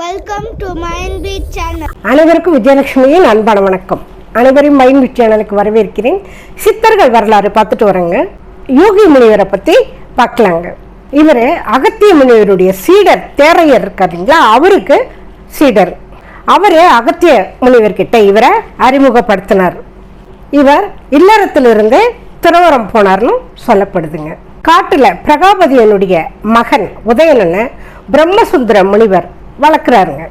Welcome to Mind Beat channel அனைவருக்கும் விஜயலட்சுமியின் அன்பான வணக்கம். அனைவரையும் மைண்ட் பீட் சேனலுக்கு வரவேற்கிறேன். சித்தர்கள் வரலாறு பார்த்துட்டு வரேங்க யோகி முனிவரை பற்றி பார்க்கலாங்க. இவர் அகத்திய முனிவருடைய சீடர் தேரையர் இருக்காருங்களா அவருக்கு சீடர். அவர் அகத்திய முனிவர்கிட்ட இவரை அறிமுகப்படுத்தினார். இவர் இல்லறத்திலிருந்து துறவரம் போனார்னு சொல்லப்படுதுங்க. காட்டுல பிரகாபதியனுடைய மகன் உதயணனை பிரம்மசுந்தர முனிவர் வளர்க்குறாருங்க.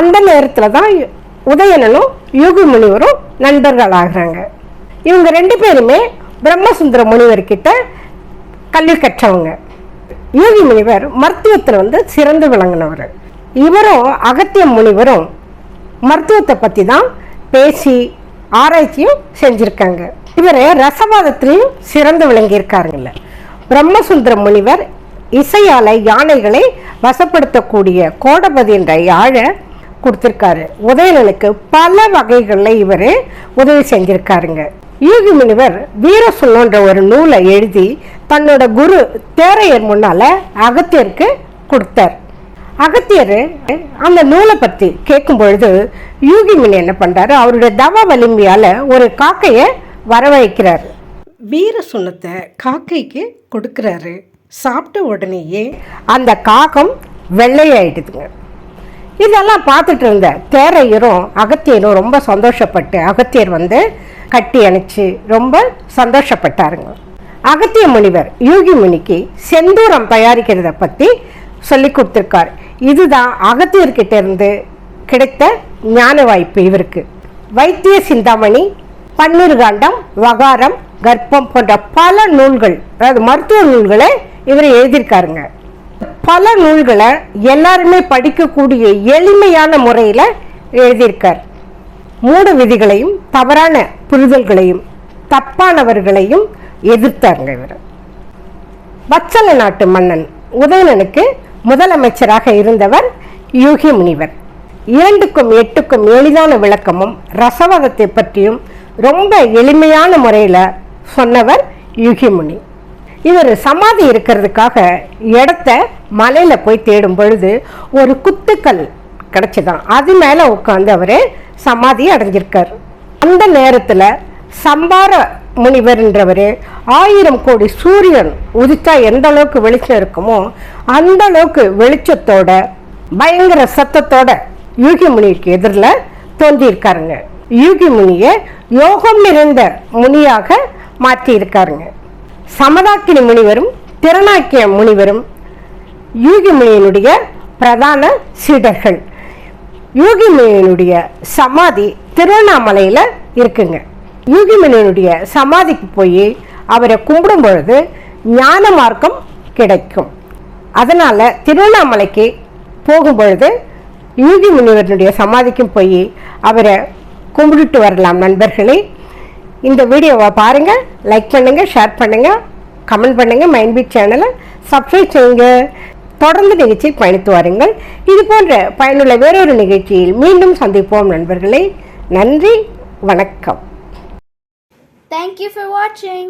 அந்த நேரத்தில் தான் உதயணனும் யோகி முனிவரும் நண்பர்கள் ஆகிறாங்க இவங்க ரெண்டு பேருமே பிரம்மசுந்தர முனிவர்கிட்ட கல்வி கற்றவங்க. யோகி முனிவர் மருத்துவத்தில் வந்து சிறந்து விளங்கினவர். இவரும் அகத்திய முனிவரும் மருத்துவத்தை பற்றி தான் பேசி ஆராய்ச்சியும் செஞ்சுருக்காங்க. இவர் ரசவாதத்திலையும் சிறந்து விளங்கியிருக்காருங்கள பிரம்மசுந்தர முனிவர் இசையால் யானைகளை வசப்படுத்தக்கூடிய கோடபதி என்ற யாழை கொடுத்துருக்காரு. உதயணனுக்கு பல வகைகளில் இவர் உதவி செஞ்சிருக்காருங்க. யூகி முனிவர் வீரசுல்லன்ற ஒரு நூலை எழுதி தன்னோட குரு தேரையர் முன்னால் அகத்தியருக்கு கொடுத்தார். அகத்தியர் அந்த நூலை பற்றி கேட்கும் பொழுது யூகி முனி என்ன பண்ணுறாரு அவருடைய தவ வலிமையால் ஒரு காக்கையை வரவழைக்கிறார். வீர சுண்ணத்தை காக்கைக்கு கொடுக்குறாரு. சாப்பிட்ட உடனேயே அந்த காகம் வெள்ளையாயிடுதுங்க. இதெல்லாம் பார்த்துட்டு இருந்த தேரையரும் அகத்தியரும் ரொம்ப சந்தோஷப்பட்டு அகத்தியர் வந்து கட்டி அணைச்சு ரொம்ப சந்தோஷப்பட்டாருங்க. அகத்திய முனிவர் யூகி முனிக்கு செந்தூரம் தயாரிக்கிறத பற்றி சொல்லி கொடுத்துருக்கார். இதுதான் அகத்தியர்கிட்ட இருந்து கிடைத்த ஞான வாய்ப்பு இவருக்கு. வைத்திய சிந்தாமணி பன்னீர்காண்டம் வகாரம் கர்ப்பம் போன்ற பல நூல்கள் அதாவது மருத்துவ நூல்களை இவர் எழுதியிருக்காருங்க. பல நூல்களை எல்லாருமே படிக்கக்கூடிய எளிமையான முறையில் எழுதியிருக்கார். மூட விதிகளையும் தவறான புரிதல்களையும் தப்பானவர்களையும் எதிர்த்தாருங்க இவர். வச்சல நாட்டு மன்னன் உதயணனுக்கு முதலமைச்சராக இருந்தவர் யூகி முனிவர். இரண்டுக்கும் எட்டுக்கும் எளிதான விளக்கமும் ரசவாதத்தை பற்றியும் ரொம்ப எளிமையான முறையில் சொன்னவர் யுகிமுனி இவர் சமாதி இருக்கிறதுக்காக இடத்த மலையில் போய் தேடும் பொழுது ஒரு குத்துக்கல் கிடச்சிதான். அது மேலே உட்காந்து அவர் சமாதி அடைஞ்சிருக்கார். அந்த நேரத்தில் சம்பார முனிவர்ன்றவர் ஆயிரம் கோடி சூரியன் உதித்தா எந்த அளவுக்கு வெளிச்சம் இருக்குமோ அந்த அளவுக்கு வெளிச்சத்தோட பயங்கர சத்தத்தோட யூகி முனிக்கு எதிரில் தோன்றியிருக்காருங்க. யூகி முனியை யோகம் நிறைந்த முனியாக மாற்றியிருக்காருங்க. சமதாக்கினி முனிவரும் திறனாக்கிய முனிவரும் யூகி முனியனுடைய பிரதான சீடர்கள். யூகி முனியனுடைய சமாதி திருவண்ணாமலையில் இருக்குங்க. யூகி முனியனுடைய சமாதிக்கு போய் அவரை கும்பிடும் பொழுது ஞான மார்க்கம் கிடைக்கும். அதனால் திருவண்ணாமலைக்கு போகும் பொழுது யூகி முனிவரனுடைய சமாதிக்கும் போய் அவரை கும்பிட்டுட்டு வரலாம் நண்பர்களே. இந்த வீடியோவை பாருங்கள் லைக் பண்ணுங்கள் ஷேர் பண்ணுங்கள் கமெண்ட் பண்ணுங்கள் மைண்ட் பீட் சேனலை சப்ஸ்கிரைப் செய்யுங்க. தொடர்ந்து நிகழ்ச்சியில் பயணித்து வாருங்கள். இது போன்ற பயனுள்ள வேறொரு நிகழ்ச்சியில் மீண்டும் சந்திப்போம் நண்பர்களே. நன்றி வணக்கம். Thank you for watching.